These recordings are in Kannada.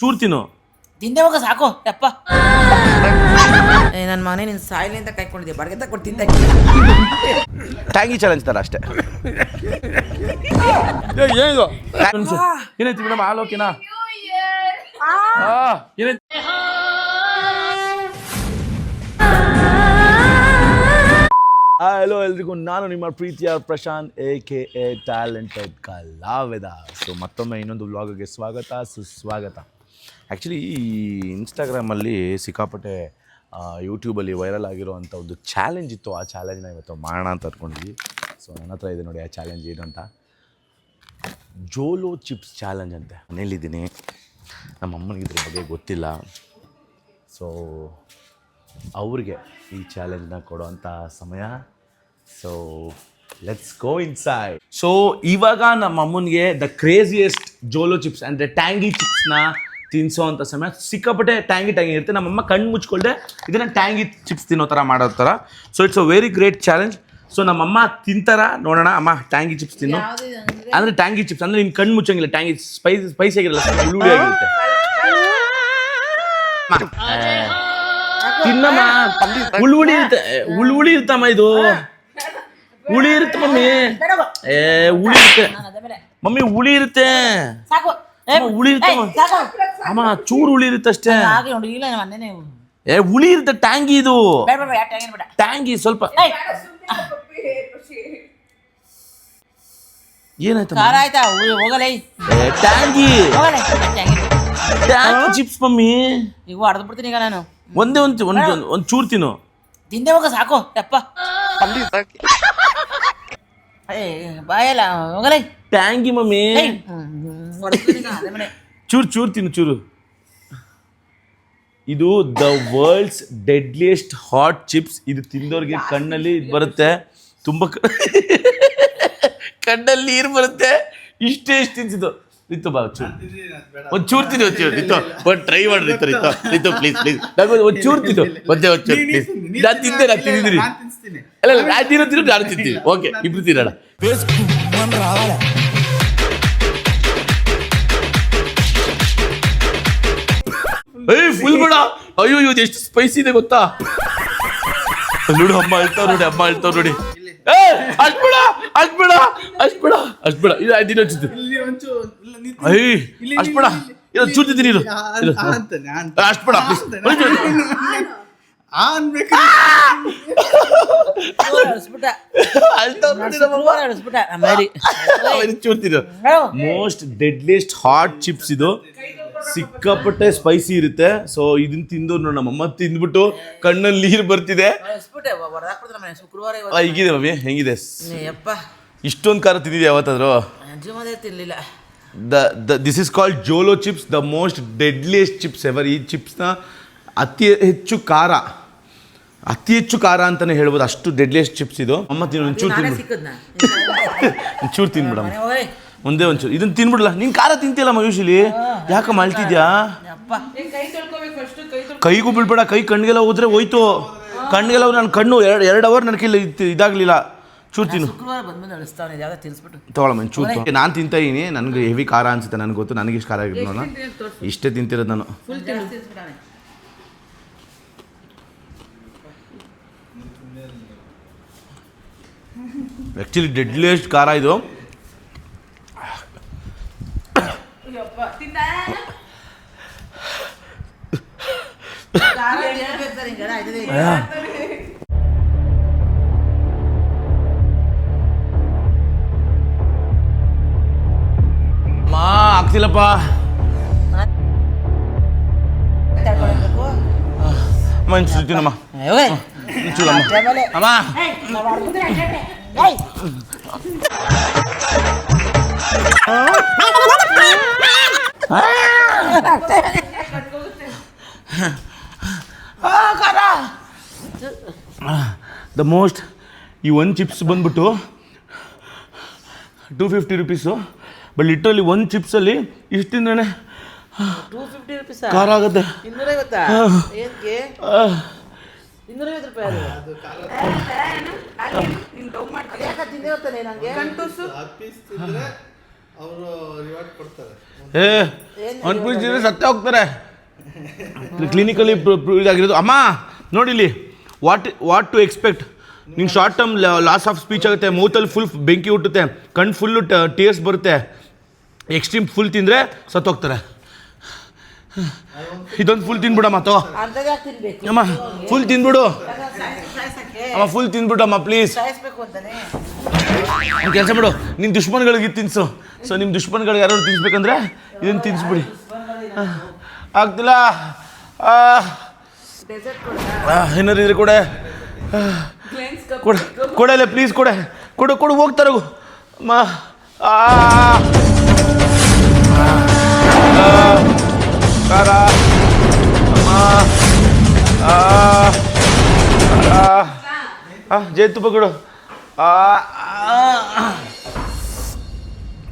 ಚೂರ್ ತಿನ್ನು. ತಿಂದೆ ಹೋಗ ಸಾಕು. ಯಪ್ಪ. ಏ ನನ್ನ ಮನೆ ನಿನ್ನ ಸಾಯಿಲೆ ಅಂತ ಕಾಯ್ಕೊಂಡಿದ್ದೆ ಅಂತ ತಗೊಟ್ಟು ತಿಂದೆ. ಟ್ಯಾಂಗಿ ಚಾಲೆಂಜ್ ತರ ಅಷ್ಟೇ. ಏನಿದು? ಏನಾಯ್ತು ಮೇಡಮ್? ಆಲೋಕಿನ ಏನಾಯ್ತು ಹಲೋ ಎಲ್ರಿಗೂ ನಾನು ನಿಮ್ಮ ಪ್ರೀತಿಯ Prashant A K A talented ಕಲಾವಿದ. ಸೊ ಮತ್ತೊಮ್ಮೆ ಇನ್ನೊಂದು ವ್ಲಾಗ್ಗೆ ಸ್ವಾಗತ ಸುಸ್ವಾಗತ. ಆ್ಯಕ್ಚುಲಿ ಈ ಇನ್ಸ್ಟಾಗ್ರಾಮಲ್ಲಿ ಸಿಕ್ಕಾಪಟ್ಟೆ ಯೂಟ್ಯೂಬಲ್ಲಿ ವೈರಲ್ ಆಗಿರೋವಂಥ ಒಂದು ಚಾಲೆಂಜ್ ಇತ್ತು. ಆ ಚಾಲೆಂಜ್ನ ಇವತ್ತು ಮಾಡೋಣ ಅಂತ ಅಂದ್ಕೊಂಡ್ವಿ ಸೊ ನನ್ನ ಹತ್ರ ಇದೆ ನೋಡಿ ಆ ಚಾಲೆಂಜ್ ಏನು ಅಂತ. ಜೋಲೋ ಚಿಪ್ಸ್ ಚಾಲೆಂಜ್ ಅಂತೆ. ಮನೇಲಿದ್ದೀನಿ. ನಮ್ಮ ಅಮ್ಮನಿಗೆ ಇದ್ರ ಬಗ್ಗೆ ಗೊತ್ತಿಲ್ಲ. ಸೊ ಅವ್ರಿಗೆ ಈ ಚಾಲೆಂಜ್ನ ಕೊಡುವಂಥ ಸಮಯ. ಸೊ ಲೆಟ್ಸ್ ಗೋ ಇನ್ ಸೈ ಸೊ ಇವಾಗ ನಮ್ಮ ಅಮ್ಮನಿಗೆ ದ ಕ್ರೇಜಿಯೆಸ್ಟ್ ಜೋಲೋ ಚಿಪ್ಸ್ ಅಂದರೆ ಟ್ಯಾಂಗಿ ಚಿಪ್ಸ್ನ ತಿನ್ಸೋ ಅಂತ ಸಮಯ ಸಿಕ್ಕಾಪಟ್ಟೆ ಟ್ಯಾಂಗಿ ಟ್ಯಾಂಗಿ ಇರುತ್ತೆ. ನಮ್ಮಮ್ಮ ಕಣ್ಣು ಮುಚ್ಕೊಳ್ದೆ ಇದನ್ನ ಟ್ಯಾಂಗಿ ಚಿಪ್ಸ್ ತಿನ್ನೋ ಥರ ಮಾಡೋ ಥರ so it's a very great challenge so ನಮ್ಮಮ್ಮ ತಿಂತಾರ? ನೋಡೋಣ. ಅಮ್ಮ ಟ್ಯಾಂಗಿ ಚಿಪ್ಸ್ ತಿನ್ನು. ಅಂದರೆ ಟ್ಯಾಂಗಿ ಚಿಪ್ಸ್ ಅಂದರೆ ನಿನ್ನ ಕಣ್ಣು ಮುಚ್ಚಂಗಿಲ್ಲ. ಟ್ಯಾಂಗಿ ಸ್ಪೈಸ್ ಸ್ಪೈಸಿ ಆಗಿರಲ್ಲ ಸರ್ ಲೂಡಿ ಆಗಿರುತ್ತೆ. ತಿನ್ನಮ್ಮ. ಹುಳಿ ಹುಳಿ ಇರುತ್ತೆ. ಹುಳುಳಿ ಹುಳಿ ಇರ್ತಮ್ಮ ಇದು. ಹುಳಿ ಇರುತ್ತೆ ಮಮ್ಮಿ. ಏ ಹುಳಿ ಇರುತ್ತೆ. ಮಮ್ಮಿ ಹುಳಿ ಇರುತ್ತೆ. ಹುಳಿ ಇರುತ್ತೆ ಅಮ್ಮ. ಚೂರು ಹುಳಿ ಇರುತ್ತೆ ಅಷ್ಟೇ ಹಾಗೆ ನೋಡಿ ಇಲ್ಲ ಏ ಹುಳಿ ಇರುತ್ತೆ ಟ್ಯಾಂಗಿ ಇದು. ಬೇಡ ಬೇಡ ಯಾಕೆ ಹೆಂಗಿನ ಬೇಡ. ಟ್ಯಾಂಗಿ ಸ್ವಲ್ಪ. ಏನಾಯ್ತು ಖಾರ ಆಯ್ತಾ? ಹೋಗ್- ಹೋಗಲೇ. ಟ್ಯಾಂಗಿ. ಹೋಗಲೇ. ಟ್ಯಾಂಗಿ. Chips mummy. ಈಗ ಹೊಡೆದು ಬಿಡ್ತೀನಿ ಈಗ ನಾನು. ಒಂದೇ ಒಂದು ಒಂದು ಒಂದು ಚೂರು ತಿನ್ನು. ತಿಂದೆ ಹೋಗ ಸಾಕು. ಯಪ್ಪ. ಏ ಬಾಯಲ್ಲ ಹೋಗಲೇ. Tangy mummy. ಚೂರು ಚೂರು ತಿನ್ನು ಚೂರು. ಇದು the world's deadliest hot chips ಇದು ತಿಂದವ್ರಿಗೆ ಕಣ್ಣಲ್ಲಿ ಇದ್ ಬರುತ್ತೆ. ತುಂಬ ಕಣ್ಣಲ್ಲಿ ನೀರು ಬರುತ್ತೆ. ಇಷ್ಟೇ ಇಷ್ಟು ತಿನ್ಸಿದ್ದು. ಇತ್ತು ಬಾ ಚೂರು. ಒಂದು ಚೂರು ತಿನ್ನು ಒಂದು ಚೂರು. ಇತ್ತು ಒಂದು ಟ್ರೈ ಮಾಡ್ರಿ ಇತ್ತು ಇತ್ತು ಇತ್ತು ಪ್ಲೀಸ್ ಪ್ಲೀಸ್ ನಂಗೆ ಒಂದು ಚೂರು ತಿನ್ನು. ಒಂದೇ ಒಂದು ಚೂರು ಪ್ಲೀಸ್ ನಾನು ತಿಂದೆ ನಾನು ತಿಂದಿದ್ದೀನಿ. ಅಲ್ಲ ಅಲ್ಲ ನಾನು ತಿನ್ನೋ ತಿನ್ನು ನಾನು ತಿಂತೀನಿ. ಓಕೆ ಇಬ್ರು ತಿನ್ನೋಣ. ಏಯ್ ಫುಲ್ ಬೇಡ. ಅಯ್ಯೋ ಇದು ಎಷ್ಟು ಸ್ಪೈಸಿ ಇದೆ ಗೊತ್ತಾ? ನೋಡು ಅಮ್ಮ ಹೇಳ್ತಾವ್ ನೋಡಿ ಅಮ್ಮ ಹೇಳ್ತಾವ್ ನೋಡಿ. ಏ ಅಷ್ಟ್ ಬೇಡ ಅಷ್ಟ್ ಬೇಡ ಅಷ್ಟ್ ಬೇಡ ಅಷ್ಟ್ ಬೇಡ. ಇದು ದಿನ ಹಚ್ಚಿದ್ದು ಅಯ್ಯ ಅಷ್ಟ್ ಬೇಡ. ಇದು ಚೂರ್ತಿದ್ದೀನಿ ಇರು. ಇರು. ಅಷ್ಟ್ ಬೇಡ please. ಅಳಿಸ್ಬಿಟ್ಟ ಅಳ್ತಾವ್ ನೋಡಿ ನಮ್ಮಮ್ಮ. ಅಳಿಸ್ಬಿಟ್ಟ ನಮ್ಮ ಹೇಳಿ ಇದು ಚೂರ್ತಿದ್ದು ಮೋಸ್ಟ್ ಡೆಡ್ಲಿಸ್ಟ್ ಹಾಟ್ ಚಿಪ್ಸ್ ಇದು. ಸಿಕ್ಕಾಪಟ್ಟೆ ಸ್ಪೈಸಿ ಇರುತ್ತೆ. ಸೊ ಇದನ್ನ ತಿಂದು ನೋಡಿ ನಮ್ಮಮ್ಮ ತಿಂದ್ಬಿಟ್ಟು ಕಣ್ಣಲ್ಲಿ ನೀರು ಬರ್ತಿದೆ. ಆ, ಇವತ್ತು. ಹೇಗಿದೆ ಮಮ್ಮಿ ಹೆಂಗಿದೆ? ಇಷ್ಟೊಂದು ಖಾರ ತಿಂದಿದ್ಯಾ ಯಾವತ್ತಾದ್ರು? ತಿನ್ಲಿಲ್ಲ. The the this is called Jolo chips the most deadliest chips ever ಈ ಚಿಪ್ಸ್ನ ಅತಿ ಹೆಚ್ಚು ಖಾರ ಅತಿ ಹೆಚ್ಚು ಖಾರ ಅಂತಲೇ ಹೇಳ್ಬೋದು. ಅಷ್ಟು ಡೆಡ್ಲಿಯೆಸ್ಟ್ ಚಿಪ್ಸ್ ಇದು. ಅಮ್ಮ ತಿನ್ನು ಒಂಚೂರು ನಾನೇ ತಿನ್ಬಿಡು. ಸಿಕ್ಕದ್ನ? ಒಂಚೂರು ತಿನ್ಬಿಡಮ್ಮ ಹೋಗಿ. ಒಂದೇ ಒಂಚೂರು. ಇದನ್ನ ತಿನ್ಬಿಡಲ್ಲ ನೀನು ಖಾರ ತಿಂತಿಲ್ಲ ಮಯೂಶಿಲಿ? ಯಾಕಮ್ಮ ಅಳ್ತಿದ್ಯಾ ಕೈಗೂ ಬಿಡ್ಬೇಡ ಕೈ ಕಣ್ಗೆಲ್ಲ ಹೋದ್ರೆ ಹೋಯ್ತು. ಕಣ್ಗೆಲ್ಲ ನನ್ನ ಕಣ್ಣು ಎರಡು ಎರಡು ಅವರ್ ನನ್ನ ಕೈಲಿ ಇದ್- ಇದಾಗ್ಲಿಲ್ಲ. ಚೂರು ತಿನ್ನು. ತೊಗೊಳಮ್ಮ ಚೂರು ನಾನು ತಿಂತಾ ಇದೀನಿ. ನನಗೆ ಹೆವಿ ಖಾರ ಅನ್ಸುತ್ತೆ ನನಗೆ ಗೊತ್ತು. ನನಗೆ ಇಷ್ಟು ಖಾರ ಆಗಿರೋಲ್ಲ ಇಷ್ಟೇ ತಿಂತಿರೋದು ನಾನು. ಆ್ಯಕ್ಚುಲಿ ಡೆಡ್ಲಿಯೆಸ್ಟ್ ಖಾರ ಇದು ಖಾರ ಏನು ಬೇಕು ಹಿಂಗೆಲ್ಲ ಆಯ್ತದೆ ಮಾ ಆಗ್ತಿಲ್ಲಪ್ಪ. ಅಮ್ಮ ಏಯ್ ದ ಮೋಸ್ಟ್ ಈ ಒಂದು ಚಿಪ್ಸ್ ಬಂದ್ಬಿಟ್ಟು two fifty rupees but literally ಒಂದು ಚಿಪ್ಸಲ್ಲಿ ಇಷ್ಟು ಟೂ ಫಿಫ್ಟಿ ರುಪೀಸ್ ಖಾರ ಆಗುತ್ತೆ. ಇನ್ನೂರೈವತ್ತಾ ಏನಕ್ಕೆ ಇನ್ನೂರೈವತ್ತು ರೂಪಾಯಿ ಅದು. ಯಾಕೆ ತಿಂದೆ ಹೋಗ್ತಾನೆ ನನಗೆ ಹತ್ತು ರಿವಾರ್ಡ್ ಕೊಡ್ತಾರೆ. ಏ ಸತ್ತೇ ಹೋಗ್ತಾರೆ. ಕ್ಲಿನಿಕಲಿ ಇದಾಗಿರೋದು. ಅಮ್ಮ ನೋಡಿಲಿ ವಾಟ್ ವಾಟ್ ಟು ಎಕ್ಸ್ಪೆಕ್ಟ್ ನಿಂಗೆ short term loss of speech ಆಗುತ್ತೆ. ಮೌತಲ್ಲಿ ಫುಲ್ ಬೆಂಕಿ ಹುಟ್ಟುತ್ತೆ. ಕಣ್ಣು ಫುಲ್ಲು ಟೇರ್ಸ್ ಬರುತ್ತೆ. ಎಕ್ಸ್ಟ್ರೀಮ್ ಫುಲ್ ತಿಂದರೆ ಸತ್ತೋಗ್ತಾರೆ ಇದೊಂದು ಫುಲ್ ತಿನ್ಬಿಡಮ್ಮ ತೋ ಅಮ್ಮ ಫುಲ್ ತಿನ್ಬಿಡು. ಅಮ್ಮ ಫುಲ್ ತಿನ್ಬಿಡಮ್ಮ ಪ್ಲೀಸ್ ಒಂದು ಕೆಲಸ ಮಾಡು ನಿನ್ನ ದುಷ್ಮನ್ಗಳಿಗೆ ಇದು ತಿನ್ಸು ಸೊ ನಿಮ್ಮ ದುಶ್ಮನ್ಗಳಿಗೆ ಯಾರು ತಿನ್ಸ್ಬೇಕಂದ್ರೆ ಇದನ್ನು ತಿನ್ಸ್ಬಿಡಿ ಆಗ್ತಿಲ್ಲ ಏನಾರು ಇದ್ರೆ ಕೊಡೆ ಕೊಡೆ ಕೊಡಲೆ ಪ್ಲೀಸ್ ಕೊಡೆ ಕೊಡು ಕೊಡು ಹೋಗ್ತಾರೆ ಆ, ಖಾರ ಅಮ್ಮ ಆ,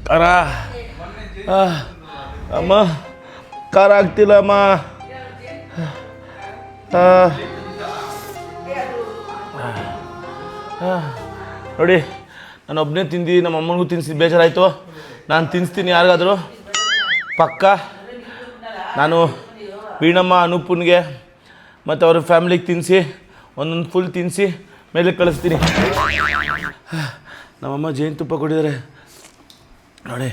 ಖಾರ ಅಮ್ಮ ಖಾರ ಆಗ್ತಿಲ್ಲ, ಅಮ್ಮ. ನೋಡಿ, ನಾನು ಒಬ್ಬನೇ ತಿಂದು, ನಮ್ಮ ಅಮ್ಮನಿಗೂ ತಿನ್ಸಿ, ಬೇಜಾರಾಯಿತು. ನಾನು ತಿನ್ನಿಸ್ತೀನಿ ಯಾರಿಗಾದರೂ. ಪಕ್ಕ, ನಾನು ವೀಣಮ್ಮ, ಅನೂಪನ್ಗೆ, ಮತ್ತು ಅವ್ರ ಫ್ಯಾಮ್ಲಿಗೆ ತಿನ್ನಿಸಿ ಒಂದೊಂದು ಫುಲ್ ತಿನ್ನಿಸಿ ಮೇಲೆ ಕಳಿಸ್ತೀನಿ. ನಮ್ಮಮ್ಮ ಜೇನುತುಪ್ಪ ಕೊಟ್ಟಿದ್ದಾರೆ ನೋಡಿ.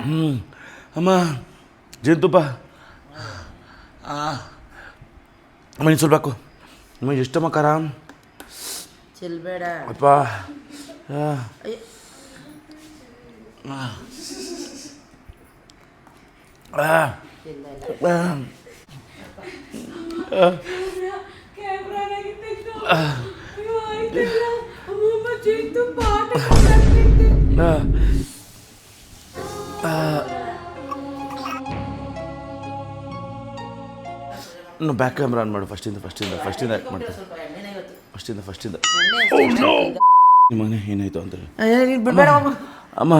ಹ್ಞೂ ಅಮ್ಮ ಜೇನುತುಪ್ಪ ಅಮ್ಮ ಇನ್ನು ಸ್ವಲ್ಪ ಹಾಕು ಅಮ್ಮ ಎಷ್ಟಮ್ಮ ಖಾರ? ಚೆಲ್ಬೇಡ. ಅಪ್ಪ. ಆ. ಅಯ್ಯ. ಆ. ಆ. ಆ. ಆ. ಆ. ಆ. ಇನ್ನು ಬ್ಯಾಕ್ ಕ್ಯಾಮ್ರಾ ಆನ್ ಮಾಡು. ಫಸ್ಟಿಂದ ಫಸ್ಟಿಂದ ಫಸ್ಟಿಂದ ಆ್ಯಕ್ಟ್ ಮಾಡ್ತೀನಿ. ಫಸ್ಟಿಂದ ಫಸ್ಟಿಂದ ನಿಮ್ಮ ನಿಮ್ಮನೆ ಏನಾಯ್ತು ಅಂದ್ರೆ? ಅಯ್ಯೋ, ನೀನ್ ಬಿಡ್ಬೇಡ ಮಗು. ಅಮ್ಮ.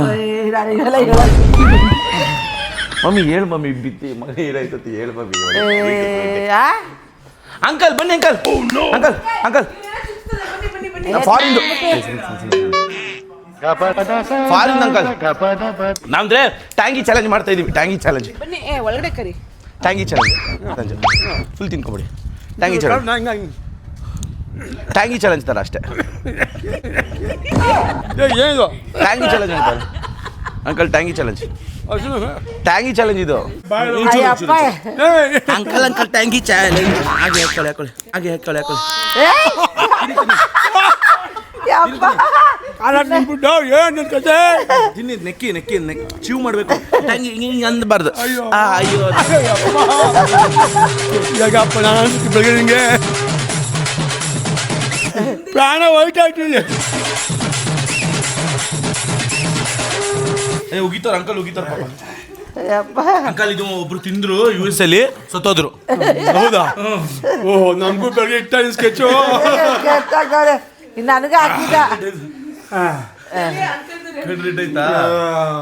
ಮಮ್ಮಿ ಹೇಳು ಮಮ್ಮಿ ಬಿತ್ತಿ ಮನೆ ಏನಾಯ್ತು ಅಂತ ಹೇಳು ಮಮ್ಮಿ? ಅಂಕಲ್ ಬನ್ನಿ uncle uncle uncle foreign foreign uncle ನಾವಂದ್ರೆ tangy challenge ಮಾಡ್ತಾ ಇದೀವಿ ಟ್ಯಾಂಗಿ ಚಾಲೆಂಜ್ ಬನ್ನಿ ಏ ಒಳಗಡೆ ಕರಿ. ಟ್ಯಾಂಗಿ ಚಾಲೆಂಜ್ ಫುಲ್ ತಿನ್ಕೊಬಿಡಿ. ಟ್ಯಾಂಗಿ ಚಾಲೆಂಜ್ ಟ್ಯಾಂಗಿ ಚಾಲೆಂಜ್ ತರ ಅಷ್ಟೇ. ಏನಿದು? Tangy challenge uncle uncle tangy challenge tangy challenge ಇದು ಅಂಕಲ್ ಅಂಕಲ್ ಟ್ಯಾಂಗಿ ಚಾಲೆಂಜ್ ಹಾಗೆ ಹೇಳ್ಕೊಳ್ಳಿ ಹಾಕೊಳ್ಳಿ ಹಾಗೆ ಹಾಕೊಳ್ಳಿ ಹಾಕೊಳ್ಳಿ ನೆಕ್ಕಿ ನೆಕ್ಕಿ ನೆಕ್ ಚೀವ್ ಮಾಡ್ಬೇಕು ಟ್ಯಾಂಗಿ ಹಿಂಗೆ ಅಂದಬಾರ್ದು ಅಯ್ಯೋ ಯಾಕಪ್ಪ ನಾನು ಬೆಳಗ್ಗೆ ನಿಂಗೆ ಪ್ರಾಣ ಹೋಯ್ತಾ ಏ ಉಗಿತಾರ ಅಂಕಲ್ ಉಗಿತಾರ ಪಾಪ. ಯಪ್ಪ. ಅಂಕಲ್ ಇದು ಒಬ್ರು ತಿಂದ್ರು ಯು ಎಸ್ ಅಲ್ಲಿ ಸತ್ತೋದ್ರು. ಹೌದಾ? ಓಹ್ ನಮಗೂ ಬೆಳಗ್ಗೆ ಇಟ್ಟ. ಇನ್ನು ನನಗೆ ಹಾಕಿದ ಆಯ್ತಾ?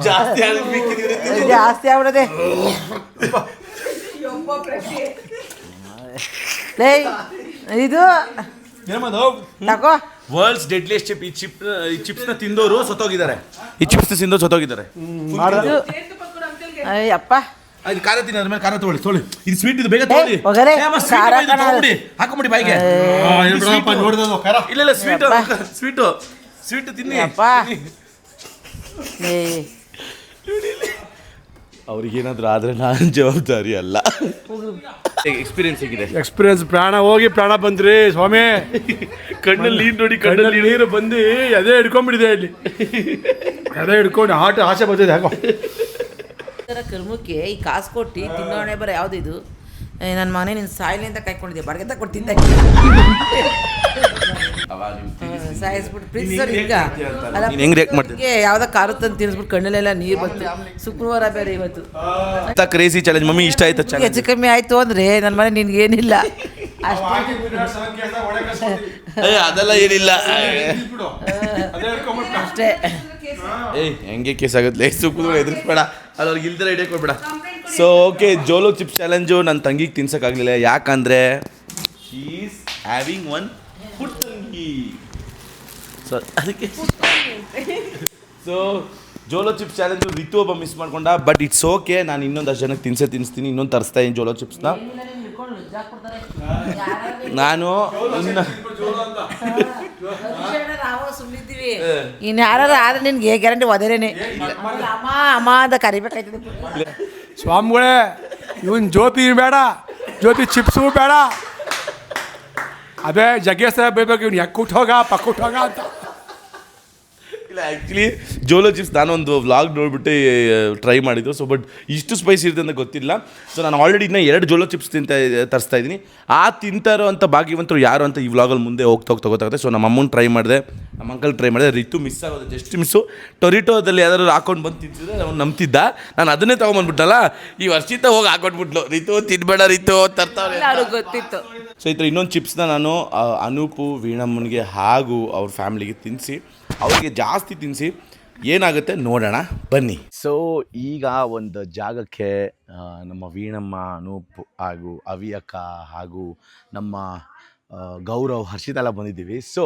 ಜಾಸ್ತಿ ಆಗ್ಬೇಕಿದ್ರೆ ಜಾಸ್ತಿ ಆಗ್ಬಿಡದೆ. ಲೇ ಇದು ತಗೋ. ವರ್ಲ್ಡ್ಸ್ ಡೆಡ್ಲಿಯಸ್ಟ್ ಚಿಪ್ ಈ ಚಿಪ್ ಈ ಚಿಪ್ಸ್ನ ತಿಂದವರು ಸತ್ತೋಗಿದ್ದಾರೆ. ಈ ಚಿಪ್ಸ್ ತಿಂದವರು ಸತ್ತೋಗಿದ್ದಾರೆ. ಅಯ್ಯಪ್ಪ ಅದು ಖಾರ ತಿನ್ನ ಅದ್ರ ಮೇಲೆ ಖಾರ ತೊಗೊಳ್ಳಿ ತೊಳಿ ಇದು ಸ್ವೀಟ್ ಇದು ಬೇಗ ತೊಗೊಳ್ಳಿ. sweet ಖಾರ. ತಗೊಂಬಿಡಿ ಹಾಕೊಂಬಿಡಿ ಬಾಯಿಗೆ. ನೋಡ್ದದು ಇಲ್ಲ ಇಲ್ಲ ಸ್ವೀಟ್ ಸ್ವೀಟು ಸ್ವೀಟ್ ತಿನ್ನಿ. ಅಪ್ಪ ಏ. ಅವ್ರಿಗೇನಾದ್ರೂ ಆದ್ರೆ ನಾನು ಜವಾಬ್ದಾರಿ ಅಲ್ಲ. ಎಕ್ಸ್ಪೀರಿಯನ್ಸ್ ಹೇಗಿದೆ? ಎಕ್ಸ್ಪೀರಿಯನ್ಸ್ ಪ್ರಾಣ ಹೋಗಿ ಪ್ರಾಣ ಬಂದ್ರಿ ಸ್ವಾಮಿ. ಕಣ್ಣಲ್ಲಿ ನೀರು ನೋಡಿ ಕಣ್ಣಲ್ಲಿ ನೀರು. ಬಂದು ಅದೇ ಹಿಡ್ಕೊಂಡ್ಬಿಡಿದೆ ಇಲ್ಲಿ. ಅದೇ ಹಿಡ್ಕೊಂಡು ಆಟ ಆಸೆ ಬಂದಿದೆ ಹಾಕೋ ಕರ್ಮಕ್ಕೆ ಈ ಕಾಸು ಕೊಟ್ಟು ತಿನ್ನೋಣೆ ಬರ ಯಾವ್ದು ಇದು? ನನ್ನ ಮನೆ ನಿನ್ನ ಸಾಯಿಲಿ ಅಂತ ಕಾಯ್ಕೊಂಡಿದ್ದೆ ಬಾಡಿಗೆ ತಗೊಟ್ಟಿದ್ದೆ ಸಾಯಿಸ್ಬಿಟ್ಟು ಪ್ರೀತಿ ಸರ್ ಈಗ ಅಲ್ಲ ನೀನ್ ಹೆಂಗ್ react ಮಾಡ್ತೀಯ? ಪ್ರೀತಿಗೆ ಯಾವ್ದೋ ಖಾರ ತಂದು ತಿನ್ಸ್ಬಿಟ್ಟು ಕಣ್ಣಲ್ಲೆಲ್ಲ ನೀರು ಬಂತು. ಶುಕ್ರವಾರ ಬೇರೆ ಇವತ್ತು. ಕ್ರೇಜಿ ಚಾಲೆಂಜ್ ಮಮ್ಮಿ ಇಷ್ಟ ಆಯ್ತು ಹೆಚ್ಚು ಚಾಲೆಂಜ್ ಕಮ್ಮಿ ಆಯ್ತು ಅಂದ್ರೆ ನನ್ನ ಮನೆ ನಿನ್ಗೇನಿಲ್ಲ ಅಷ್ಟು. ಅದೆಲ್ಲ ಏನಿಲ್ಲ. ಅಷ್ಟೇ. ಏಯ್ ಹೆಂಗೆ ಕೇಸ್ ಆಗುತ್ತೆ? ಸುಕ್ರವಾರ ಎದುರಿಸ್ಬೇಡ. ಅದ್ರಿಗೆ ಅವ್ರಿಗೆ ಇಲ್ದಿರ ಹಿಡಿಯಕ್ ಕೊಡ್ಬೇಡ. So okay Jolo chips challenge ನನ್ನ ತಂಗಿಗೆ ತಿನ್ಸೋಕ್ಕಾಗಲಿಲ್ಲ. ಯಾಕಂದರೆ ಈಸ್ ಹ್ಯಾವಿಂಗ್ ಒನ್ ಫುಡ್ ತಂಗಿ ಸೊ ಅದಕ್ಕೆ so Jolo chips challenge Ritu ಒಬ್ಬ ಮಿಸ್ ಮಾಡ್ಕೊಂಡ ಬಟ್ ಇಟ್ಸ್ ಓಕೆ ನಾನು ಇನ್ನೊಂದಷ್ಟು ಜನಕ್ಕೆ ತಿನ್ಸೇ ತಿನ್ನಿಸ್ತೀನಿ ಇನ್ನೊಂದು ತರಿಸ್ತಾ ಇದ್ದೀನಿ ಜೋಲೋ ಚಿಪ್ಸ್ನ ನಾನು ಇನ್ನು ಸುಮ್ಮನಿದ್ದೀವಿ ಇನ್ನು ಯಾರು ಆದ್ರೆ ನಿನ್ಗೆ ಗ್ಯಾರಂಟಿ ಒದರೇನೆ. ಅಮ್ಮ ಅಮ್ಮ ಅಂತ ಕರಿಬೇಕಾಯ್ತದೆ. ಸ್ವಾಮಿಗಳೇ, ಇವನ್ ಜ್ಯೋತಿ ಬೇಡ, ಜ್ಯೋತಿ ಚಿಪ್ಸು ಬೇಡ. ಅದೇ ಜಗ್ಗೇಶ ಬೈಬೇಕು, ಇವ್ನು ಎಕ್ಕುಟ್ ಹೋಗ ಪಕ್ಕುಟ್ ಹೋಗ ಅಂತ. ಆ್ಯಕ್ಚುಲಿ ಜೋಲೋ ಚಿಪ್ಸ್ ನಾನೊಂದು ವ್ಲಾಗ್ ನೋಡ್ಬಿಟ್ಟು ಟ್ರೈ ಮಾಡಿದ್ದು. ಸೊ ಬಟ್ ಇಷ್ಟು ಸ್ಪೈಸಿ ಇರುತ್ತೆ ಅಂತ ಗೊತ್ತಿಲ್ಲ. ಸೊ ನಾನು ಆಲ್ರೆಡಿ ಇನ್ನೂ ಎರಡು ಜೋಲೋ ಚಿಪ್ಸ್ ತಿಂತ ತರಿಸ್ತಾ ಇದ್ದೀನಿ. ಆ ತಿಂತಾರೋ ಅಂತ ಭಾಗ್ಯವಂತರು ಯಾರು ಅಂತ ಈ ವ್ಲಾಗಲ್ಲಿ ಮುಂದೆ ಹೋಗ್ತಾ ಹೋಗ್ತಾ ಗೊತ್ತಾಗುತ್ತೆ. ಸೊ ನಮ್ಮ ಅಮ್ಮನ ಟ್ರೈ ಮಾಡಿದೆ ನಮ್ಮ ಅಂಕಲ್ ಟ್ರೈ ಮಾಡಿದೆ. ರಿತು ಮಿಸ್ ಆಗೋದು ಜಸ್ಟ್ ಮಿಸ್ಸು ಟೊರಿಟೋದಲ್ಲಿ ಯಾರು ಹಾಕೊಂಡು ಬಂದು ತಿಂತಿದ್ರೆ ಅವ್ನು ನಂಬ್ತಿದ್ದ. ನಾನು ಅದನ್ನೇ ತೊಗೊಂಬಂದ್ಬಿಟ್ಟಲ್ಲ. ಈ ವರ್ಷಿತ ಹೋಗಿ ಹಾಕೊಂಡ್ಬಿಟ್ಲು. ರಿತು ತಿನ್ಬೇಡ ರಿತು ತರ್ತಾವೆ ಗೊತ್ತಿತ್ತು. ಸೊ ಈ ಥರ ಇನ್ನೊಂದು ಚಿಪ್ಸ್ನ ನಾನು ಅನೂಪು ವೀಣಮ್ಮನಿಗೆ ಹಾಗೂ ಅವ್ರ ಫ್ಯಾಮಿಲಿಗೆ ತಿನ್ನಿಸಿ ಅವರಿಗೆ ಜಾಸ್ತಿ ತಿನ್ನಿಸಿ ಏನಾಗುತ್ತೆ ನೋಡೋಣ, ಬನ್ನಿ. ಸೊ ಈಗ ಒಂದು ಜಾಗಕ್ಕೆ ನಮ್ಮ ವೀಣಮ್ಮ, ಅನೂಪ್ ಹಾಗೂ ಅವಿಯಕ್ಕ ಹಾಗೂ ನಮ್ಮ ಗೌರವ್ ಹರ್ಷಿತೆಲ್ಲ ಬಂದಿದ್ದೀವಿ. ಸೊ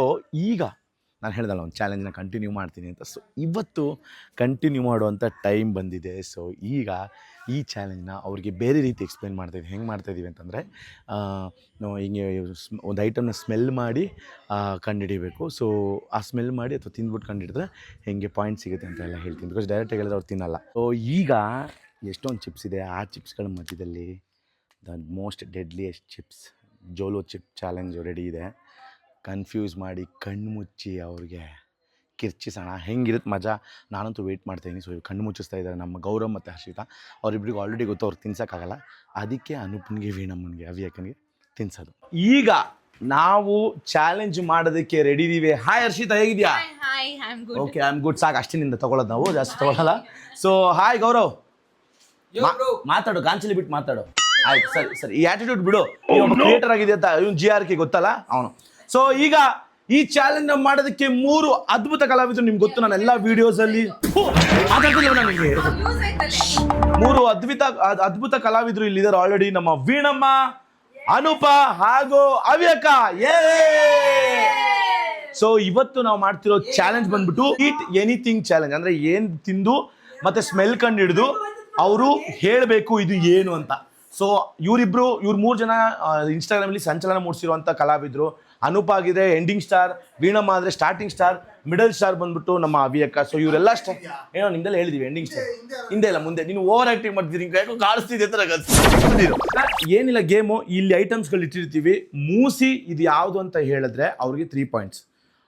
ಈಗ ನಾನು ಹೇಳ್ದಲ್ಲ, ಒಂದು ಚಾಲೆಂಜ್ನ ಕಂಟಿನ್ಯೂ ಮಾಡ್ತೀನಿ ಅಂತ. ಸೊ ಇವತ್ತು ಕಂಟಿನ್ಯೂ ಮಾಡುವಂಥ ಟೈಮ್ ಬಂದಿದೆ. ಸೊ ಈಗ ಈ ಚಾಲೆಂಜ್ನ ಅವ್ರಿಗೆ ಬೇರೆ ರೀತಿ ಎಕ್ಸ್ಪ್ಲೈನ್ ಮಾಡ್ತಾಯಿದ್ವಿ ಹೆಂಗೆ ಮಾಡ್ತಾಯಿದ್ದೀವಿ ಅಂತಂದರೆ ಹಿಂಗೆ ಒಂದು ಐಟಮ್ನ ಸ್ಮೆಲ್ ಮಾಡಿ ಕಂಡುಹಿಡಿಬೇಕು. ಸೊ, ಆ ಸ್ಮೆಲ್ ಮಾಡಿ ಅಥವಾ ತಿಂದ್ಬಿಟ್ಟು ಕಂಡುಹಿಡಿದ್ರೆ ಹೆಂಗೆ ಪಾಯಿಂಟ್ ಸಿಗುತ್ತೆ ಅಂತ ಎಲ್ಲ ಹೇಳ್ತೀನಿ. ಬಿಕಾಸ್ ಡೈರೆಕ್ಟಾಗಿ ಹೇಳಿದ್ರೆ ಅವ್ರು ತಿನ್ನಲ್ಲ. ಸೊ ಈಗ ಎಷ್ಟೊಂದು ಚಿಪ್ಸ್ ಇದೆ. ಆ ಚಿಪ್ಸ್ಗಳ ಮಧ್ಯದಲ್ಲಿ the most deadliest chips Jolo chip challenge ready ಇದೆ. ಕನ್ಫ್ಯೂಸ್ ಮಾಡಿ ಕಣ್ಣು ಮುಚ್ಚಿ ಅವ್ರಿಗೆ ಕಿರ್ಚಿಸೋಣ ಹೆಂಗಿರುತ್ತೆ ಮಜಾ? ನಾನಂತೂ ವೆಯ್ಟ್ ಮಾಡ್ತಾಯಿದ್ದೀನಿ ಸೊ ಕಣ್ಣು ಮುಚ್ಚಿಸ್ತಾ ಇದ್ದಾರೆ ನಮ್ಮ ಗೌರವ್ ಮತ್ತು ಹರ್ಷಿತಾ. ಅವರಿಬ್ಬರಿಗೂ ಆಲ್ರೆಡಿ ಗೊತ್ತು ಅವ್ರು ತಿನ್ಸೋಕ್ಕಾಗಲ್ಲ. ಅದಕ್ಕೆ ಅನುಪನ್ಗೆ ವೀಣಮ್ಮನಿಗೆ ಅವಿಯಕ್ಕನಿಗೆ ತಿನ್ಸೋದು. ಈಗ ನಾವು ಚಾಲೆಂಜ್ ಮಾಡೋದಕ್ಕೆ ರೆಡಿ ಇದೀವಿ. ಹಾಯ್ ಹರ್ಷಿತಾ ಹೇಗಿದ್ಯಾ. ಓಕೆ ಐ ಆಮ್ ಗುಡ್ ಸಾಕು ಅಷ್ಟಿನಿಂದ ತಗೊಳ್ಳೋದು ನಾವು. ಜಾಸ್ತಿ ತಗೊಳ್ಳಲ್ಲ ಸೊ ಹಾಯ್ ಗೌರವ್. ಮಾ- ಮಾತಾಡು ಗಾಂಚಲಿ ಬಿಟ್ಟು ಮಾತಾಡು. ಆಯ್ತು ಸರಿ ಸರಿ. ಈ ಆಟಿಟ್ಯೂಡ್ ಬಿಡು. ಕ್ರಿಯೇಟರ್ ಆಗಿದೆ ಅಂತ ಇವ್ನು ಜಿ ಆರ್ ಕೆ ಗೊತ್ತಲ್ಲ? ಅವನು. ಸೊ ಈಗ ಈ ಚಾಲೆಂಜ್ ಮಾಡೋದಕ್ಕೆ ಮೂರು ಅದ್ಭುತ ಕಲಾವಿದರು ನಿಮ್ಗೆ ಗೊತ್ತು ನಾನು ಎಲ್ಲ ವಿಡಿಯೋಸ್ ಅಲ್ಲಿ. ನನಗೆ ಮೂರು ಅದ್ಭುತ ಅದ್- ಅದ್ಭುತ ಕಲಾವಿದರು ಇಲ್ಲಿದ್ದಾರೆ ಆಲ್ರೆಡಿ ನಮ್ಮ ವೀಣಮ್ಮ, ಅನುಪ ಹಾಗೂ ಅವ್ಯಕ ಏ ಸೊ ಇವತ್ತು ನಾವು ಮಾಡ್ತಿರೋ ಚಾಲೆಂಜ್ ಬಂದ್ಬಿಟ್ಟು ಈಟ್ ಎನಿಥಿಂಗ್ ಚಾಲೆಂಜ್ ಅಂದ್ರೆ ಏನ್ ತಿಂದು ಮತ್ತೆ ಸ್ಮೆಲ್ ಕಂಡು ಹಿಡಿದು ಅವರು ಹೇಳಬೇಕು ಇದು ಏನು ಅಂತ. ಸೊ ಇವರಿಬ್ರು, ಇವ್ರು ಮೂರು ಜನ ಇನ್ಸ್ಟಾಗ್ರಾಮಲ್ಲಿ ಸಂಚಲನ ಮೂಡಿಸಿರುವಂಥ ಕಲಾವಿದರು. ಅನೂಪ್ ಆಗಿದೆ ಎಂಡಿಂಗ್ ಸ್ಟಾರ್ ವೀಣಮ್ಮ ಆದರೆ ಸ್ಟಾರ್ಟಿಂಗ್ ಸ್ಟಾರ್ ಮಿಡಲ್ ಸ್ಟಾರ್ ಬಂದ್ಬಿಟ್ಟು ನಮ್ಮ ಅವಿಯಕ್ಕ ಸೊ ಇವರೆಲ್ಲ ಸ್ಟಾರ್ ಏನೋ ನಿಮ್ದೆಲ್ಲ ಹೇಳಿದೀವಿ ಎಂಡಿಂಗ್ ಸ್ಟಾರ್ ಹಿಂದೆ ಇಲ್ಲ, ಮುಂದೆ. ನೀನು ಓವರ್ ಆಕ್ಟಿಂಗ್ ಮಾಡ್ತಿದ್ದೀನಿ ಯಾಕೋ ಕಾಣಿಸ್ತಿದೆ ಥರ. ಏನಿಲ್ಲ ಗೇಮು ಇಲ್ಲಿ ಐಟಮ್ಸ್ಗಳು ಇಟ್ಟಿರ್ತೀವಿ. ಮೂಸಿ ಇದು ಯಾವುದು ಅಂತ ಹೇಳಿದ್ರೆ ಅವ್ರಿಗೆ ತ್ರೀ ಪಾಯಿಂಟ್ಸ್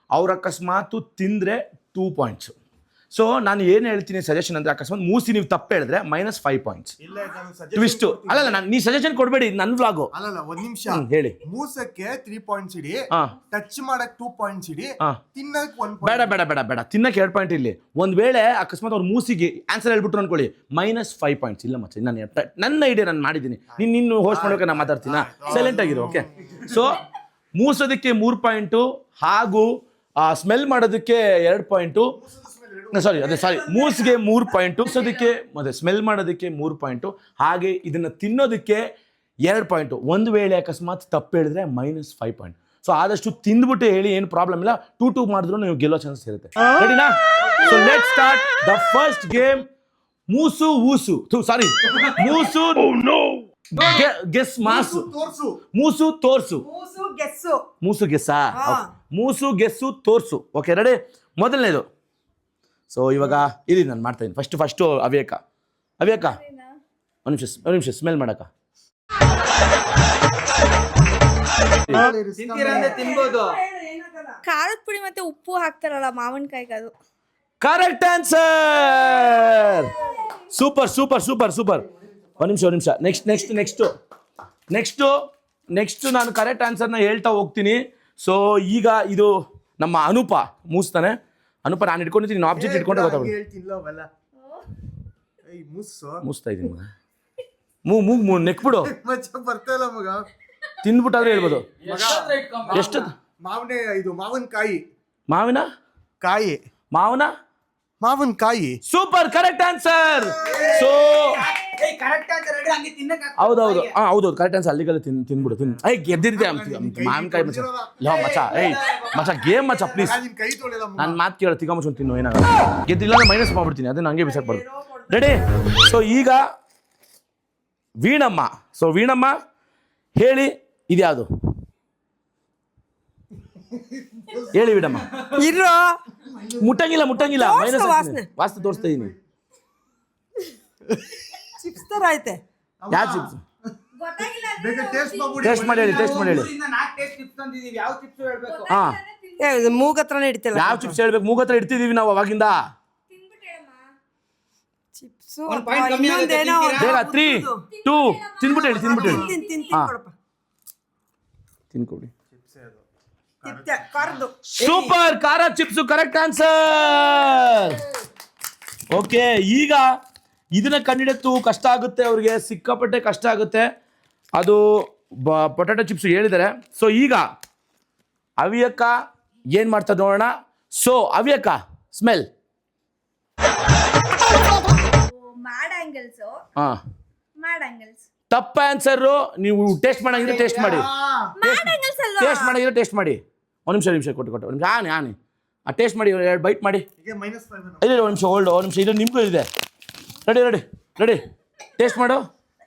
ಅವ್ರ ಅಕಸ್ಮಾತು ತಿಂದರೆ ಟೂ ಪಾಯಿಂಟ್ಸ್ ಸೊ ನಾನು ಏನು ಹೇಳ್ತೀನಿ ಸಜೆಷನ್ ಅಂದರೆ ಅಕಸ್ಮಾತ್ ಮೂಸಿ ನೀವು ತಪ್ಪು ಹೇಳಿದ್ರೆ ಮೈನಸ್ ಫೈವ್ ಪಾಯಿಂಟ್ಸ್ ಟ್ವಿಸ್ಟು. ಅಲ್ಲಲ್ಲ ನಾನು ನೀ ಸಜೆಷನ್ ಕೊಡಬೇಡಿ ನನ್ನ ವ್ಲಾಗು ಅಲ್ಲಲ್ಲ ಒಂದು ನಿಮಿಷ. ಹ್ಮ್, ಹೇಳಿ. ಮೂಸಕ್ಕೆ ತ್ರೀ ಪಾಯಿಂಟ್ಸ್ ಇಡಿ. ಹಾ. ಟಚ್ ಮಾಡಕ್ ಟೂ ಪಾಯಿಂಟ್ಸ್ ಇಡಿ. ಹಾ. ತಿನ್ನಕ್ ಬೇಡ ಬೇಡ ಬೇಡ ಬೇಡ. ತಿನ್ನಕ್ಕೆ ಎರಡು ಪಾಯಿಂಟ್ ಇಲ್ಲಿ ಒಂದು ವೇಳೆ ಅಕಸ್ಮಾತ್ ಅವ್ರು ಮೂಸಿಗೆ ಆನ್ಸರ್ ಹೇಳ್ಬಿಟ್ರು ಅನ್ಕೊಳ್ಳಿ. ಮೈನಸ್ ಫೈವ್ ಪಾಯಿಂಟ್ಸ್ ಇಲ್ಲ ಮತ್ತೆ ನಾನು ನನ್ನ ಐಡಿಯಾ ನಾನು ಮಾಡಿದ್ದೀನಿ. ನೀನು ನಿನ್ನ ಹೋಸ್ಟ್ ಮಾಡೋಕೆ ನಾನು ಮಾತಾಡ್ತೀನ? ಸೈಲೆಂಟ್ ಆಗಿರು ಓಕೆ ಸೊ ಮೂಸೋದಕ್ಕೆ ಮೂರು ಪಾಯಿಂಟು ಹಾಗೂ ಸ್ಮೆಲ್ ಮಾಡೋದಕ್ಕೆ ಎರಡು ಪಾಯಿಂಟು ಸಾರಿ ಅದೇ ಸಾರಿ ಮೂಸ್ಗೆ ಮೂರು ಪಾಯಿಂಟು ಸೋದಕ್ಕೆ ಮತ್ತೆ ಸ್ಮೆಲ್ ಮಾಡೋದಕ್ಕೆ ಮೂರು ಪಾಯಿಂಟು ಹಾಗೆ ಇದನ್ನು ತಿನ್ನೋದಕ್ಕೆ ಎರಡು ಪಾಯಿಂಟು ಒಂದು ವೇಳೆ ಅಕಸ್ಮಾತ್ ತಪ್ಪು ಹೇಳಿದ್ರೆ ಮೈನಸ್ ಫೈವ್ ಪಾಯಿಂಟ್ ಸೊ ಆದಷ್ಟು ತಿಂದ್ಬಿಟ್ಟು ಹೇಳಿ ಏನು ಪ್ರಾಬ್ಲಮ್ ಇಲ್ಲ. ಟೂ ಟೂ ಮಾಡಿದ್ರು ನೀವು ಗೆಲ್ಲೋ ಚಾನ್ಸ್ ಇರುತ್ತೆ. ರೆಡಿನಾ so let start the first game ಮೂಸು ಊಸು. ಸಾರಿ ಮೂಸು ಗೆಸ್ ಮಾಸು. ತೋರ್ಸು. ಮೂಸು ತೋರ್ಸು. ಮೂಸು ಗೆಸ್ಸು. ಮೂಸು ಗೆಸ್ಸಾ? Okay. ಮೂಸು ಗೆಸ್ಸು ತೋರ್ಸು. ಓಕೆ ರೆಡಿ ಮೊದಲನೇದು. ಸೊ ಇವಾಗ ಇರಿ ನಾನು ಮಾಡ್ತಾ ಇದ್ದೀನಿ. ಫಸ್ಟ್ ಫಸ್ಟು ಅವ್ಯಕ ಅವ್ಯಕ ಒಂದು ನಿಮಿಷ ಒಂದು ನಿಮಿಷ ಸ್ಮೆಲ್ ಮಾಡಕ್ಕ. ಖಾರದ ಪುಡಿ ಮತ್ತೆ ಉಪ್ಪು ಹಾಕ್ತಾರಲ್ಲ ಮಾವಿನಕಾಯಿಗೆ ಅದು. Correct answer super super super super ಒಂದು ನಿಮಿಷ ಒಂದು ನಿಮಿಷ. Next next next next next ನಾನು ಕರೆಕ್ಟ್ ಆನ್ಸರ್ನ ಹೇಳ್ತಾ ಹೋಗ್ತೀನಿ. ಸೊ ಈಗ ಇದು ನಮ್ಮ ಅನುಪ ಮೂಸ್ತಾನೆ. ಅನುಪ ನಾನು ಇಟ್ಕೊಂಡಿದ್ದೀನಿ ನೀನು ಆಬ್ಜೆಕ್ಟ್ ಇಟ್ಕೊಂಡೆ ಹೇಳ್ತಿಲ್ಲ ಅವೆಲ್ಲ ಏಯ್ ಮುಸ್ಸು. ಮೂಸ್ತಾ ಇದ್ದೀನಿ ಮಗ. ಮೂ ಮೂಗ್ ಮೂ ನೆಕ್ಬಿಡು. ಮಚ್ಚ ಬರ್ತಾ ಇಲ್ಲ ಮಗ. ತಿಂದ್ಬಿಟ್ಟಾದ್ರೆ ಹೇಳ್ಬೋದು. ಎಷ್ಟು ಮಾವನೇ ಇದು ಮಾವಿನಕಾಯಿ. ಮಾವಿನ? ಕಾಯಿ. ಮಾವನ? ಮಾವಿನಕಾಯಿ. Super correct answer so correct answer ಹೇಳಿ ಹಂಗೆ ತಿನ್ನಕ್ ಆಗ್ತದೆ ಹೌದೌದು. ಹಾ ಹೌದೌದು ಕರೆಕ್ಟ್ ಆನ್ಸರ್ ಅಲ್ಲಿಗೆಲ್ಲ ತಿನ್ ತಿನ್ಬಿಡು ತಿನ್. ಐ ಗೆದ್ದಿದ್ದೆ ಮಾವಿನಕಾಯಿ ಮಚ್ಚ. ಲೋ ಮಚ್ಚ ಏಯ್ ಮಚ್ಚ ಗೇಮ್ ಮಚ್ಚ ಪ್ಲೀಸ್ ನಿನ್ ನಾನು ಮಾತು ಕೇಳು ತಿಗ ಮುಚ್ಕೊಂಡು ತಿನ್ನು ಏನಾಗಲ್ಲ. ಗೆದ್ದಿಲ್ಲ ಅಂದ್ರೆ ಮೈನಸ್ ಮಾಡ್ಬಿಡ್ತೀನಿ ಅದನ್ನ ಹಂಗೆ ಬಿಸಾಕ್ಬಾರ್ದು ರೆಡಿ ಸೊ ಈಗ ವೀಣಮ್ಮ. ಸೊ ವೀಣಮ್ಮ ಹೇಳಿ ಇದ್ಯಾವುದು? ಹೇಳಿ ವೀಣಮ್ಮ. ಇರೋ ಮುಟ್ಟಂಗಿಲ್ಲ ಮುಟ್ಟಂಗಿಲ್ಲ. ತೋರ್ಸು ಮೈನಸ್ ವಾಸನೆ. ವಾಸ್ತು ತೋರಿಸ್ತಾ ಇದೀನಿ. ಚಿಪ್ಸ್ ತರ ಐತೆ. ಯಾವ ಚಿಪ್ಸ್ ಬೇಗ ಟೇಸ್ಟ್ ಮಾಡ್ಬಿಡಿ ಟೇಸ್ಟ್ ಮಾಡಿ ಹೇಳಿ ಟೇಸ್ಟ್ ಮಾಡಿ ಹೇಳಿ. ನಾಲ್ಕು ಟೇಸ್ಟ್ ಚಿಪ್ಸ್ ತಂದಿದೀವಿ. ಯಾವ ಚಿಪ್ಸ್ ಹೇಳ್ಬೇಕು? ಹಾ ಏ, ಇದು ಮೂಗ್ ಹತ್ರನೇ ಯಾವ ಚಿಪ್ಸ್ ಹೇಳ್ಬೇಕು? ಮೂಗ್ ಹತ್ರ ಇಡ್ತಿದೀವಿ ನಾವು ಅವಾಗಿಂದ. ಚಿಪ್ಸು ಒಂದ್ point ಕಮ್ಮಿ ಆಗುತ್ತೆ, ಇನ್ನೊಂದೇನೋ ತಿಂತೀರಾ? ಬೇಗ ತ್ರೀ ಟೂ ತಿನ್ಬಿಟ್ಟು ಹೇಳಿ ತಿನ್ಬಿಟ್ಟು ಹೇಳಿ. ತಿನ್ ತಿನ್ ಹಾ. ತಿನ್ ಕೊಡಪ್ಪ ತಿನ್ಕೊಡಿ. ಸೂಪರ್ ಖಾರ ಚಿಪ್ಸ್ ಕರೆಕ್ಟ್ ಆನ್ಸರ್ ಓಕೆ ಈಗ ಇದನ್ನ ಕಂಡಿಡತ್ತು ಕಷ್ಟ ಆಗುತ್ತೆ ಅವ್ರಿಗೆ ಸಿಕ್ಕಾಪಟ್ಟೆ ಕಷ್ಟ ಆಗುತ್ತೆ. ಅದು ಪೊಟ್ಯಾಟೊ ಚಿಪ್ಸ್ ಹೇಳಿದ್ದಾರೆ. ಸೊ ಈಗ ಅವಿಯಕ್ಕ ಏನು ಮಾಡ್ತಾ ನೋಡೋಣ. ಸೊ ಅವಿಯಕ್ಕ ಸ್ಮೆಲ್ ಮ್ಯಾಡ್ ಆಂಗಲ್ಸ್ ಹಾಂ. ಮ್ಯಾಡ್ ಆಂಗಲ್ಸ್ ತಪ್ಪ ಆನ್ಸರ್ ನೀವು ಟೇಸ್ಟ್ ಮಾಡಂಗಿದ್ರೆ ಟೇಸ್ಟ್ ಮಾಡಿ. ಟೇಸ್ಟ್ ಮಾಡಿದ್ರೆ ಟೇಸ್ಟ್ ಮಾಡಿ. ಒಂದು ನಿಮಿಷ ನಿಮಿಷ ಕೊಟ್ಟು ಕೊಟ್ಟು ನಿಮಿಷ. ಆನೆ ಆನೆ. ಆ ಟೇಸ್ಟ್ ಮಾಡಿ ಎರಡು ಬೈಟ್ ಮಾಡಿ. ಈಗ ಮೈನಸ್ ಫೈವ್ ಇಲ್ಲ ಒಂದು ನಿಮಿಷ ಹೋಲ್ಡ್ ಒಂದು ನಿಮಿಷ. ಇದು ನಿಮ್ಗೂ ಇದೆ. ರೆಡಿ ರೆಡಿ ರೆಡಿ ಟೇಸ್ಟ್ ಮಾಡು.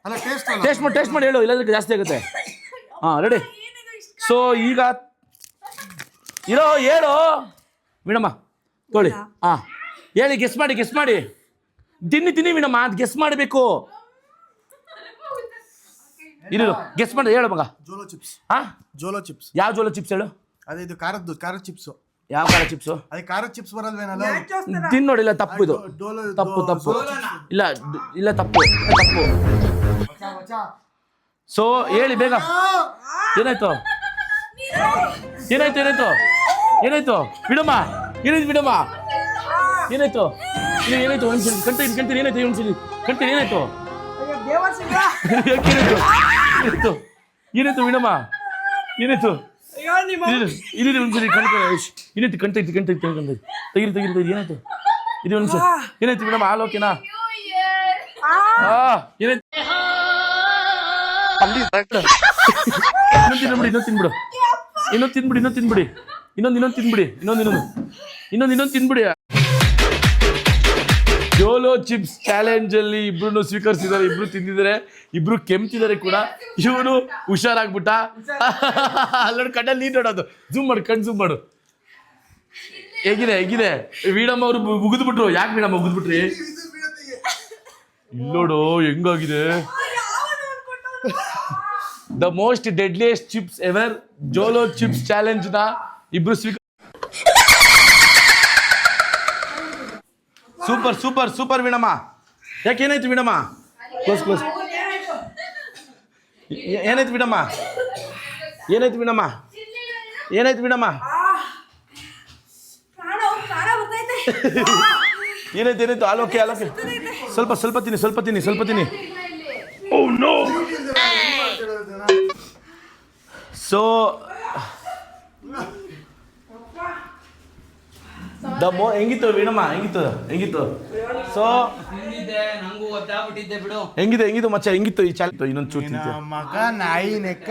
ಅಲ್ಲ ಟೇಸ್ಟ್ ಟೇಸ್ಟ್ ಮಾಡಿ ಟೇಸ್ಟ್ ಮಾಡಿ ಹೇಳು ಇಲ್ಲದಕ್ಕೆ ಜಾಸ್ತಿ ಆಗುತ್ತೆ. ಹಾಂ ರೆಡಿ ಸೊ ಈಗ ಇರೋ ಹೇಳು. ಮೇಡಮ್ಮ ತೊಳಿ. ಹಾಂ. ಹೇಳಿ ಗೆಸ್ ಮಾಡಿ ಗೆಸ್ ಮಾಡಿ. ತಿನ್ನಿ ತಿನ್ನಿ ಮೇಡಮ್ಮ ಅದು ಗೆಸ್ ಮಾಡಬೇಕು. ಇಲ್ಲ ಗೆಸ್ ಮಾಡಿ ಹೇಳು ಮಗ. ಜೋಲೋ ಚಿಪ್ಸ್ ಹಾಂ? ಜೋಲೋ ಚಿಪ್ಸ್ ಯಾವ ಜೋಲೋ ಚಿಪ್ಸ್ ಹೇಳು? ಅದೇ ಇದು ಖಾರದ್ದು ಖಾರದ ಚಿಪ್ಸ್. ಯಾವ ಖಾರ ಚಿಪ್ಸು? ಅದೇ ಖಾರದ ಚಿಪ್ಸ್ ಬರಲ್ವೇನಲ್ಲ ತಿನ್ ನೋಡಿ ಇಲ್ಲ ತಪ್ಪು ಇದು. ಡೋಲೋ ತಪ್ಪು ತಪ್ಪು. ಇಲ್ಲ ಡ್- ಇಲ್ಲ ತಪ್ಪು ತಪ್ಪು. ಸೊ ಹೇಳಿ ಬೇಗ. ಏನಾಯ್ತು? ಏನಾಯ್ತು ಏನಾಯ್ತು? ಏನಾಯ್ತು? ಬಿಡಮ್ಮ ಏನಾಯ್ತು ಬಿಡಮ್ಮ? ಏನಾಯ್ತು? ಇಲ್ಲ ಏನಾಯ್ತು? ಒಂದು ಕಂತೀನಿ ಕಂತೀನಿ ಏನಾಯ್ತು? ಒಂದು ಕಂತೀನಿ ಏನಾಯ್ತು? ಯಾಕೆ ಏನಾಯ್ತು? ಏನಾಯ್ತು? ಏನಾಯ್ತು ಬಿಡಮ್ಮ? ಏನಾಯ್ತು? ಇಲ್ಲಿ ಒಂದು ನಿಮಿಷ ಕಣ್ಕ ಏನಾಯ್ತು ಕಣ್ತೈತಿ ಕಣ್ತೈತಿ ಕಣ್ತೈತಿ ತೆಗಿರಿ ತೆಗಿರಿ ತೆಗಿರಿ ಏನಾಯ್ತು? ಇದು ಒಂದು ಸರಿ. ಏನಾಯ್ತು ಮೇಡಮ್ ಹಾಲು ಓಕೆನಾ? ಆ. ಏನಾಯ್ತು? ಇನ್ನೊಂದು ತಿನ್ಬಿಡಿ ಇನ್ನೊಂದು ತಿನ್ಬಿಡು. ಇನ್ನೊಂದು ತಿನ್ಬಿಡಿ ಇನ್ನೊಂದು ತಿನ್ಬಿಡಿ. ಇನ್ನೊಂದು ಇನ್ನೊಂದು ತಿನ್ಬಿಡಿ. ಇನ್ನೊಂದು ಇನ್ನೊಂದು. ಇನ್ನೊಂದು ಇನ್ನೊಂದು ತಿನ್ಬಿಡಿ. ಜೋಲೋ ಚಿಪ್ಸ್ ಚಾಲೆಂಜ್ ಅಲ್ಲಿ ಇಬ್ರು ಸ್ವೀಕರಿಸಿದ್ದಾರೆ, ಇಬ್ರು ತಿಂದಿದ್ದಾರೆ, ಇಬ್ರು ಕೆಮ್ತಿದ್ದಾರೆ ಕೂಡ. ಇವನು ಹುಷಾರಾಗ್ಬಿಟ್ಟ. ಅಲ್ಲೋಡ್ ಕಣ್ಣಲ್ಲಿ ನೀರು ನೋಡೋದು. ಜೂಮ್ ಮಾಡು ಕಣ್ ಜೂಮ್ ಮಾಡು. ಹೇಗಿದೆ ಹೇಗಿದೆ? ವೀಣಮ್ಮ ಅವರು ಮುಗಿದ್ಬಿಟ್ರು. ಯಾಕೆ ವೀಣಮ್ಮ ಮುಗಿದ್ಬಿಟ್ರಿ? ಇಲ್ಲೋಡು ಹೆಂಗಾಗಿದೆ? The most deadliest chips ever Jolo chips ಚಾಲೆಂಜ್ನ ಇಬ್ರು ಸ್ವೀಕ ಸೂಪರ್ ಸೂಪರ್ ಸೂಪರ್ ವೀಣಮ್ಮ ಯಾಕೆ ಏನಾಯ್ತು ವೀಣಮ್ಮ ಕ್ಲೋಸ್ ಕ್ಲೋಸ್ ಏನಾಯ್ತು ವೀಣಮ್ಮ ಏನಾಯ್ತು ವೀಣಮ್ಮ ಏನಾಯ್ತು ವೀಣಮ್ಮ ಏನಾಯ್ತು ಏನಾಯ್ತು? ಆಲೋಕೆ ಆಲೋಕೆ ಸ್ವಲ್ಪ ಸ್ವಲ್ಪ ತಿನ್ನಿ ಸ್ವಲ್ಪ ತಿನ್ನಿ ಸ್ವಲ್ಪ ತಿನ್ನಿ. ಓ ನೋ ಸೊ ದ ಮೋ ಹೆಂಗಿತ್ತು ವೀಣಮ್ಮ? ಹೆಂಗಿತ್ತು? ಹೆಂಗಿತ್ತು? ಸೊ ಹೆಂಗಿದೆ? ಹೆಂಗಿತ್ತು ಮಚ್ಚ? ಹೆಂಗಿತ್ತು ಈ ಚಾಲಿತ್ತು ಇನ್ನೊಂದು ಚೂರು ತಿಂತೀಯ? ಮಗ ನಾಯಿ ನೆಕ್ಕ.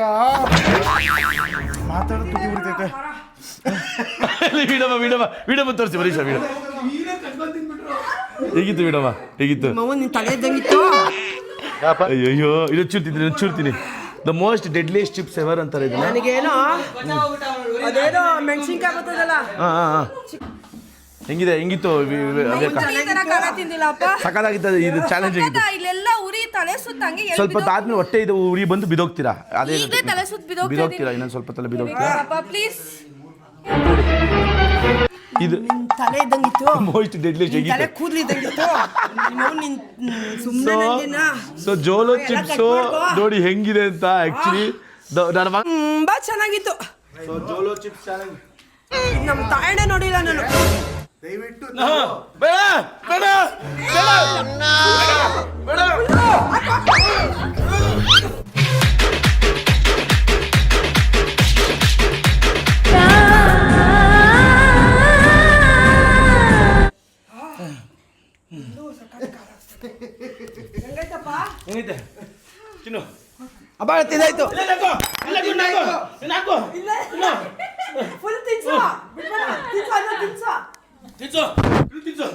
ಮಾತಾಡೋದು ತುಟಿ ಬಿಡ್ತೈತೆ. ವೀಡಮ್ಮ ವೀಡಮ್ಮ ವೀಡಮ್ಮ ತೋರಿಸಿ ಬರೀಶ ವೀಡ ಹೇಗಿತ್ತು ವೀಡಮ್ಮ ಹೇಗಿತ್ತು? ಅಯ್ಯೋ ಇನ್ನೊಂದು ಚೂರು ತಿಂತೀನಿ ಇನ್ನೊಂದು ಚೂರು ತಿನ್ನಿ. The most deadliest chips ever ಅಂತಾರೆ ಇದನ್ನ. ನನಗೇನೋ ಅದೇನೋ ಮೆಣಸಿನ್ಕಾಯಿ ಬರ್ತದಲ್ಲ? ಹಾಂ ಹಾಂ ಹಾಂ. ಹೆಂಗಿದೆ? ಹೆಂಗಿತ್ತು ಸಕಾಲಾಗಿತ್ತು ಇದು ಚಾಲೆಂಜ್ ಆಗಿತ್ತು. ಇಲ್ಲೆಲ್ಲ ಉರಿ ತಲೆ ಸುತ್ತ ಹಂಗೆ ಎಲ್ಬಿದ್ದು. ಸ್ವಲ್ಪ ಹೊತ್ತು ಆದ್ಮೇಲೆ ಹೊಟ್ಟೆ ಇದು ಉರಿ ಬಂದು ಬಿದೋಗ್ತೀರಾ ಅದೇ ತಲೆ ಸುತ್ತ ಬಿದೋಗ್ತೀರಾ ಇನ್ನೊಂದು ಸ್ವಲ್ಪ ತಲೆ ಬಿದೋಗ್ತೀರಾ ಅಪ್ಪ ಪ್ಲೀಸ್ ಇದು ನಿನ್ ತಲೆ ಇದ್ದಂಗಿತ್ತು. ಮೋಸ್ಟ್ ಡೆಡ್ಲಿ ತಲೆ ಹೇಗಿತ್ತು? ಕೂದ್ಲು ಇದ್ದಂಗಿತ್ತು. ನಿನ್ ಸುಮ್ಮನೆ ಸೊ ಜೋಲೋ ಚಿಪ್ಸ್ ನೋಡಿ ಹೆಂಗಿದೆ ಅಂತ ಆಕ್ಚುಲಿ ತುಂಬಾ ಚೆನ್ನಾಗಿತ್ತು. ಸೊ ಜೋಲೋ ಚಿಪ್ಸ್ ಚಾಲೆಂಜ್ ನಮ್ಮ ತಾಯಣ್ಣ ನೋಡಿಲ್ಲ ನಾನು. ದಯವಿಟ್ಟು ಬೇಡ ಬೇಡ ಬೇಡ. ಹೆಂಗೈತೆ ತಿನ್ನು. ಅಬ್ಬಾ ತಿಂದಾಯ್ತು. ಇಲ್ಲ ಫುಲ್ ತಿನ್ಸು. ಬಿಡ್ಬೇಡ ತಿನ್ಸು ಅನ್ನ ತಿನ್ಸು. ತಿನ್ಸು. ಇಲ್ಲಿ ತಿನ್ಸು.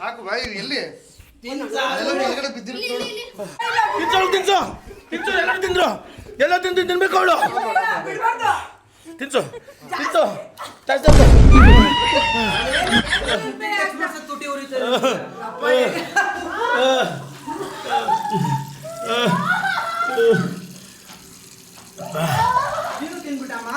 ಹಾಕು ಬಾಯಿ ಎಲ್ಲಿ ಎಲ್ಲ ಕೆಳಗಡೆ ಬಿದ್ದಿರುತ್ತೆ ನೋಡು. ತಿನ್ಸು ತಿನ್ಸು. ತಿನ್ಸು ಎಲ್ಲ ತಿಂದ್ರು ಎಲ್ಲ ತಿಂದು ತಿನ್ಬೇಕು ಅವಳು. ತಿನ್ಸು. ತಿನ್ಸು. ನೀನು ತಿನ್ಬಿಟ್ಟಮ್ಮ.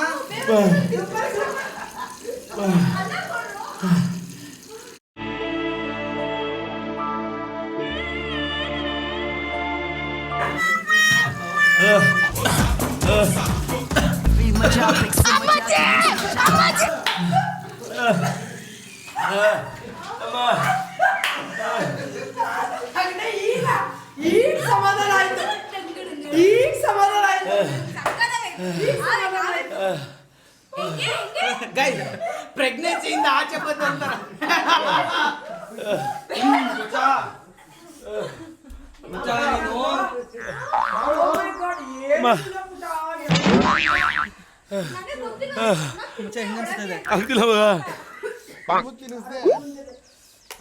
ಹಾಗೆ ಈಗ ಈಗ ಸಮಾಧಾನ ಆಯ್ತು ಈಗ ಸಮಾಧಾನ ಆಯ್ತು ಈಗ ಸಮಾಧಾನ ಆಯ್ತು ಗೈ ಪ್ರೆಗ್ನೆನ್ಸಿಯಿಂದ ಆಚೆ ಬಂದು ಅಂತಾರ ನೀನು ಆಗ್ತಿಲ್ಲ ಮಗ.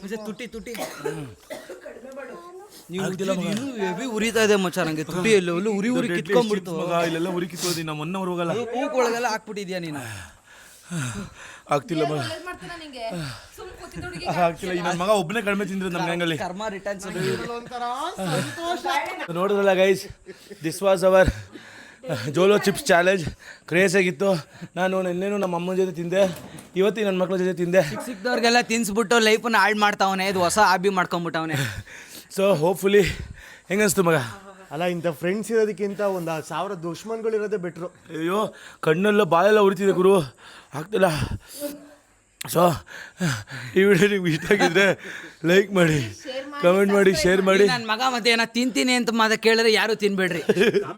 ಮಚ್ಚ ತುಟಿ ತುಟಿ ನೀವು ಇನ್ನೂ ಹೆವಿ ಉರಿತಾ ಇದೆ ಮಚ್ಚ ನಂಗೆ. ತುಟಿ ಎಲ್ಲೋ ಉರಿ ಉರಿ ಕಿತ್ಕೊಂಡ್ಬಿಡ್ತು ಮಗ ಇಲ್ಲೆಲ್ಲ ಉರಿ ಕಿತ್ಕೋದಿ ನಮ್ಮ ಮೊನ್ನೆ ಹೋಗಲ್ಲ ಹೂಕೊಳಗೆಲ್ಲ ಹಾಕ್ಬಿಟ್ಟಿದ್ಯಾ ನೀನು? ಆಗ್ತಿಲ್ಲ ಮಗ. ಒಳ್ಳೇದ್ ಮಾಡ್ತಾನ ನಿಂಗೆ? ಸುಮ್ ಕೂತಿದ್ದ ಹುಡುಗಿ ಆಗ್ತಿಲ್ಲ. ನನ್ನ ಮಗ ಒಬ್ಬನೇ ಕಡಿಮೆ ತಿಂದ್ರೆ ನಮ್ಮ ಗ್ಯಾಂಗಲ್ಲಿ ಕರ್ಮ ರಿಟರ್ನ್ಸ್ ಒಂಥರ ಸಂತೋಷ. ನೋಡಿದ್ರಲ್ಲ guys this was our Jolo chips challenge craze ಆಗಿತ್ತು. ನಾನು ನಿನ್ನೇನು ನಮ್ಮ ಅಮ್ಮನ ಜೊತೆ ತಿಂದೆ. ಇವತ್ತಿ ನನ್ನ ಮಕ್ಕಳ ಜೊತೆ ತಿಂದೆ. ಸಿಕ್ಕಿದವ್ರಿಗೆಲ್ಲ ತಿನ್ಸ್ಬಿಟ್ಟು ಲೈಫನ್ನ ಹಾಳು ಮಾಡ್ತಾವನೆ ಇದು ಹೊಸ ಹಾಬಿ ಮಾಡ್ಕೊಂಬಿಟ್ಟವನೆ. ಸೊ ಹೋಪ್ಫುಲಿ ಹೆಂಗನ್ಸ್ತು ಮಗ? ಅಲ್ಲ ಇಂಥ ಫ್ರೆಂಡ್ಸ್ ಇರೋದಕ್ಕಿಂತ ಒಂದು ಸಾವಿರ ದುಶ್ಮನ್ಗಳು ಇರೋದೇ ಬೆಟ್ರು ಅಯ್ಯೋ ಕಣ್ಣೆಲ್ಲ ಬಾಯೆಲ್ಲ ಉರಿತಿದೆ ಗುರು. ಆಗ್ತಿಲ್ಲ ಸೊ ಈ ವಿಡಿಯೋ ನಿಮ್ಗೆ ಇಷ್ಟ ಆಗಿದ್ರೆ ಲೈಕ್ ಮಾಡಿ ಕಮೆಂಟ್ ಮಾಡಿ ಶೇರ್ ಮಾಡಿ ನನ್ನ ಮಗ ಮತ್ತೆ ಏನೋ ತಿಂತೀನಿ ಅಂತ ಮಾತ್ರ ಕೇಳಿದ್ರೆ ಯಾರು ತಿನ್ಬೇಡ್ರಿ.